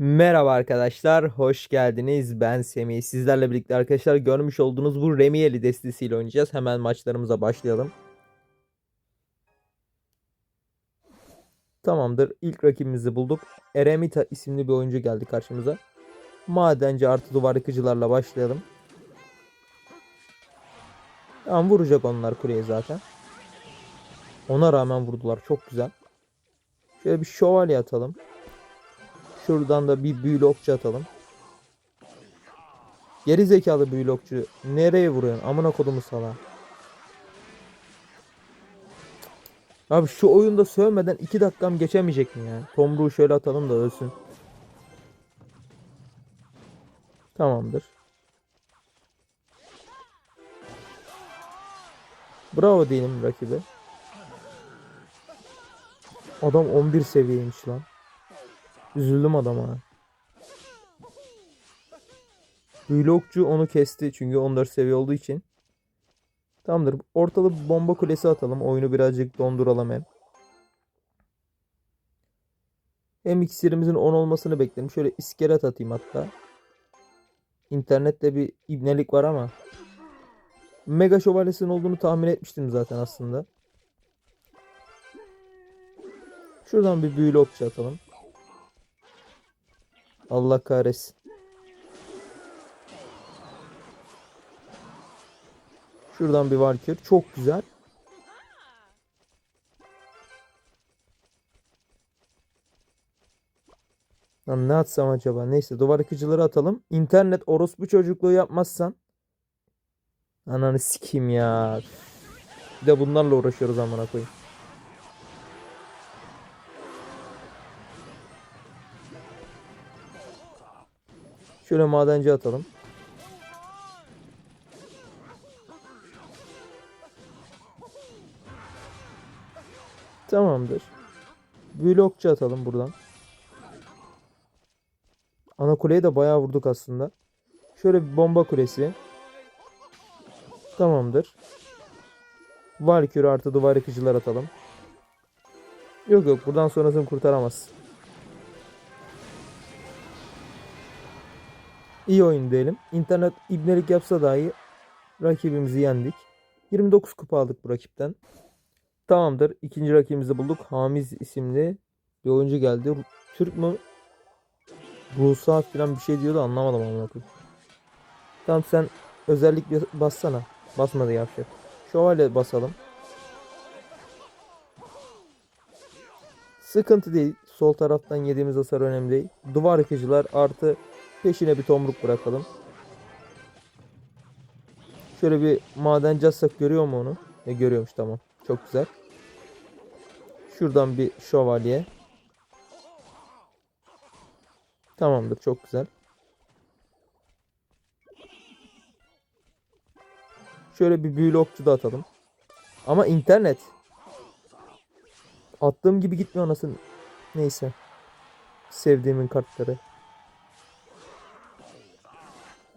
Merhaba arkadaşlar, hoş geldiniz. Ben Semih. Sizlerle birlikte arkadaşlar görmüş olduğunuz bu Remiyeli destesiyle oynayacağız. Hemen maçlarımıza başlayalım. Tamamdır. İlk rakibimizi bulduk. Eremita isimli bir oyuncu geldi karşımıza. Madenci artı duvar yıkıcılarla başlayalım. Tamam vuracak onlar kuleye zaten. Ona rağmen vurdular. Çok güzel. Şöyle bir şövalye atalım. Şuradan da bir büyülü okçu atalım. Geri zekalı büyülü okçu. Nereye vuruyorsun? Amına kodumu sala. Abi şu oyunda sövmeden 2 dakikam geçemeyecek mi ya? Tomruğu şöyle atalım da ölsün. Tamamdır. Bravo diyelim rakibe. Adam 11 seviyeymiş lan. Üzüldüm adama. Büyülü okçu onu kesti çünkü 14 seviye olduğu için. Tamamdır. Ortalı bomba kulesi atalım. Oyunu birazcık donduralım hem. Hem iksirimizin 10 olmasını bekledim. Şöyle iskelet atayım hatta. İnternette bir ibnelik var ama. Mega şövalyesinin olduğunu tahmin etmiştim zaten aslında. Şuradan bir büyülü okçu atalım. Allah kahretsin. Şuradan bir Valkyr. Çok güzel. Lan ne atsam acaba? Neyse duvar yıkıcıları atalım. İnternet orospu çocukluğu yapmazsan. Ananı sikeyim ya. Bir de bunlarla uğraşıyoruz amına koyayım. Şöyle madenci atalım. Tamamdır. Büyülü okçu atalım buradan. Ana kuleye de bayağı vurduk aslında. Şöyle bir bomba kulesi. Tamamdır. Valkür artı duvar yıkıcılar atalım. Yok yok buradan sonrasını kurtaramaz. İyi oyun diyelim. İnternet ibnelik yapsa dahi rakibimizi yendik. 29 kupa aldık bu rakipten. Tamamdır. İkinci rakibimizi bulduk. Hamiz isimli bir oyuncu geldi. Türk mü? Rusa falan bir şey diyordu anlamadım koyayım. Tamam sen özellik bassana. Basmadı yavşak. Şövalye basalım. Sıkıntı değil. Sol taraftan yediğimiz hasar önemli değil. Duvar yıkıcılar artı peşine bir tomruk bırakalım. Şöyle bir madenci atsak görüyor mu onu? E, görüyormuş tamam. Çok güzel. Şuradan bir şövalye. Tamamdır çok güzel. Şöyle bir büyülü okçu da atalım. Ama internet. Attığım gibi gitmiyor anasını. Neyse. Sevdiğimin kartları.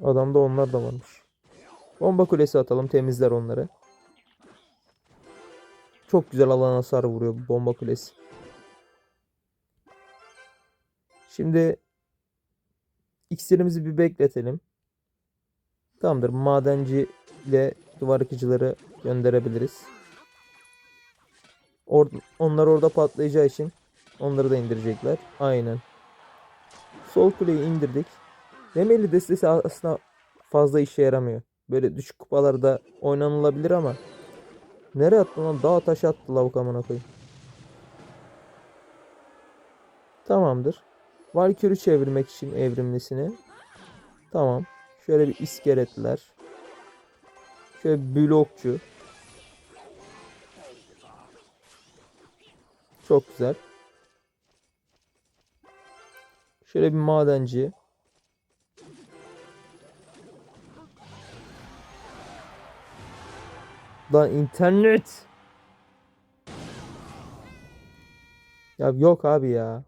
Adamda onlar da varmış. Bomba kulesi atalım temizler onları. Çok güzel alan hasarı vuruyor bu bomba kulesi. Şimdi iksirimizi bir bekletelim. Tamamdır. Madenci ile duvar yıkıcıları gönderebiliriz. Or onlar orada patlayacağı için onları da indirecekler. Aynen. Sol kuleyi indirdik. Remeli destesi aslında fazla işe yaramıyor. Böyle düşük kupalarda oynanılabilir ama Nereye attı lan? Dağ taşı attı lavuk amına koyayım. Tamamdır. Valkür'ü çevirmek için evrimlisini. Tamam. Şöyle bir iskeletler. Şöyle blokçu. Çok güzel. Şöyle bir madenci. Lan internet. Ya yok abi ya.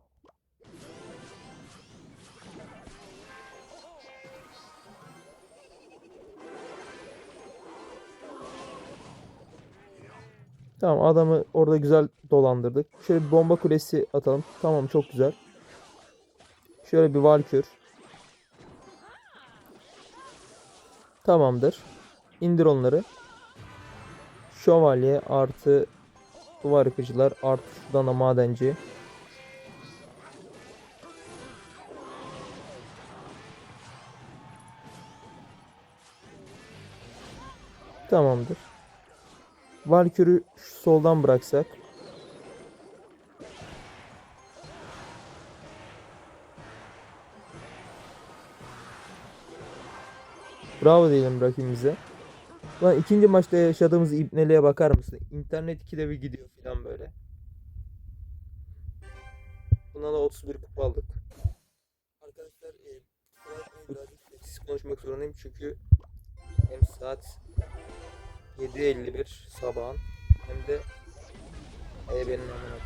Tamam adamı orada güzel dolandırdık. Şöyle bir bomba kulesi atalım. Tamam çok güzel. Şöyle bir valkür. Tamamdır. İndir onları. Şövalye artı duvar yıkıcılar artı şuradan da madenci. Tamamdır. Valkür'ü şu soldan bıraksak. Bravo diyelim rakibimize. Lan ikinci maçta yaşadığımız ibneliğe bakar mısın? İnternet ikide bir gidiyor falan böyle. Bundan da 31 kupa aldık. Arkadaşlar e, birazcık sessiz konuşmak zorundayım çünkü hem saat 7.51 sabahın hem de e, benim amına.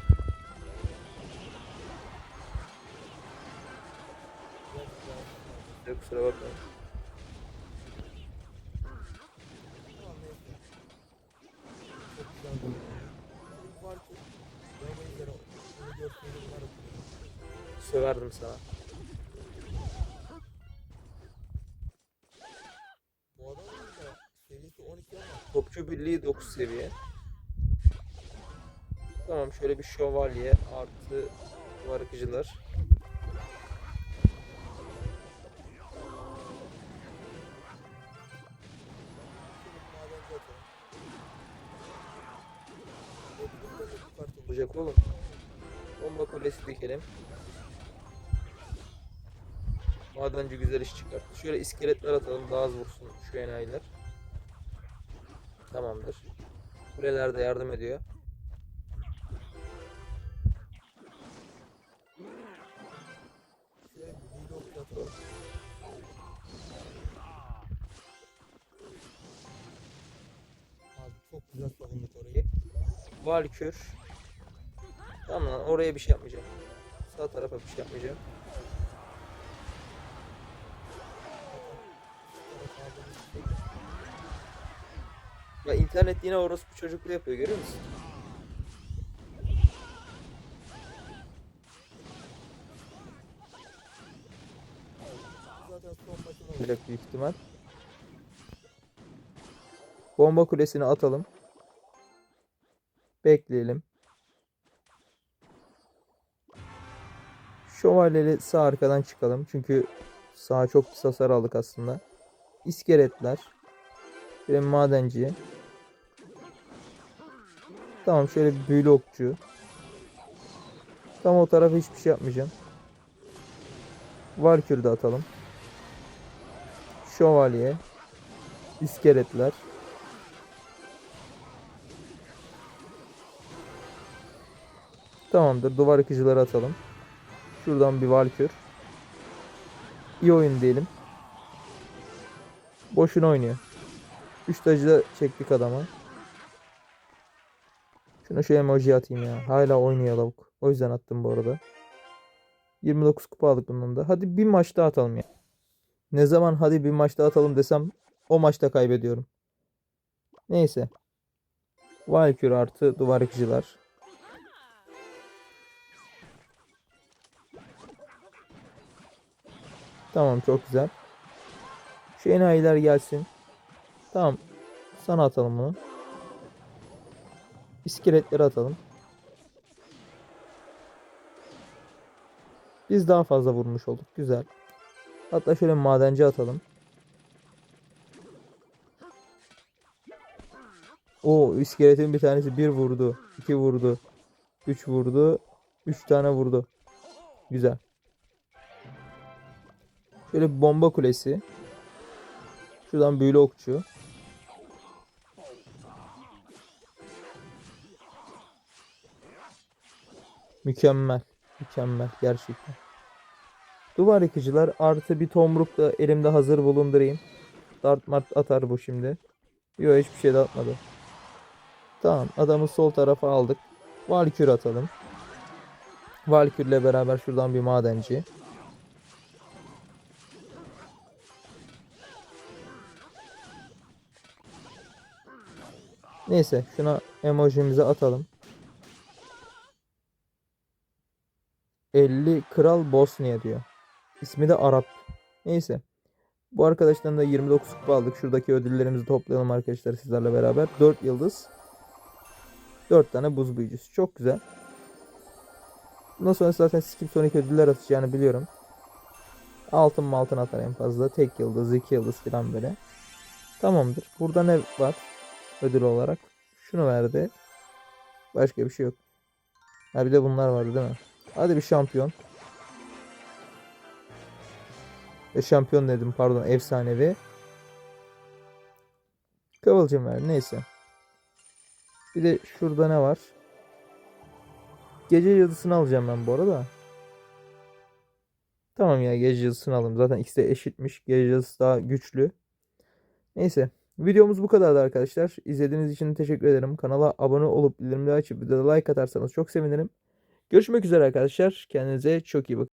Kusura bakmayın. Söverdim sana. Bu adamın da seviyesi 12 ama topçu birliği 9 seviye. Tamam şöyle bir şövalye artı duvar yıkıcılar. olacak oğlum. Bomba kulesi dikelim. Madenci güzel iş çıkarttı. Şöyle iskeletler atalım daha az vursun şu enayiler. Tamamdır. Kuleler de yardım ediyor. Çok güzel savunduk orayı. Valkür. Tamam lan oraya bir şey yapmayacağım. Sağ tarafa bir şey yapmayacağım. Ya internet yine orospu çocukluğu yapıyor görüyor musun? Direkt büyük ihtimal. Bomba kulesini atalım. Bekleyelim. Şövalyeli sağ arkadan çıkalım. Çünkü sağa çok pis hasar aldık aslında. İskeletler. De madenci. Tamam şöyle bir büyülü okçu. Tam o tarafa hiçbir şey yapmayacağım. Valkür de atalım. Şövalye. İskeletler. Tamamdır. Duvar yıkıcıları atalım. Şuradan bir Valkür. İyi oyun diyelim. Boşuna oynuyor. 3 tacı da çektik adama. Şuna şu emoji atayım ya. Hala oynuyor lavuk. O yüzden attım bu arada. 29 kupa aldık bundan da. Hadi bir maç daha atalım ya. Ne zaman hadi bir maç daha atalım desem o maçta kaybediyorum. Neyse. Valkür artı duvar yıkıcılar. Tamam çok güzel. Şu enayiler gelsin. Tamam. Sana atalım bunu. İskeletleri atalım. Biz daha fazla vurmuş olduk. Güzel. Hatta şöyle madenci atalım. O iskeletin bir tanesi bir vurdu. iki vurdu. Üç vurdu. Üç tane vurdu. Güzel. Şöyle bir bomba kulesi. Şuradan büyülü okçu. Mükemmel. Mükemmel gerçekten. Duvar yıkıcılar artı bir tomruk da elimde hazır bulundurayım. Dart mart atar bu şimdi. Yok hiçbir şey de atmadı. Tamam adamı sol tarafa aldık. Valkür atalım. Valkürle beraber şuradan bir madenci. Neyse şuna emojimizi atalım. 50 Kral Bosnia diyor. İsmi de Arap. Neyse. Bu arkadaştan da 29 kupa aldık. Şuradaki ödüllerimizi toplayalım arkadaşlar sizlerle beraber. 4 yıldız. 4 tane buz büyücüsü. Çok güzel. Bundan sonra zaten Skip Sonic ödüller atacağını biliyorum. Altın mı altın atar en fazla. Tek yıldız, iki yıldız falan böyle. Tamamdır. Burada ne var? Ödül olarak. Şunu verdi. Başka bir şey yok. Ha bir de bunlar vardı değil mi? Hadi bir şampiyon. E, şampiyon dedim pardon efsanevi. Kıvılcım ver neyse. Bir de şurada ne var? Gece yıldızını alacağım ben bu arada. Tamam ya gece yıldızını alalım. Zaten ikisi de eşitmiş. Gece yıldızı daha güçlü. Neyse. Videomuz bu kadardı arkadaşlar. İzlediğiniz için teşekkür ederim. Kanala abone olup bildirimleri açıp videoda like atarsanız çok sevinirim. Görüşmek üzere arkadaşlar. Kendinize çok iyi bakın.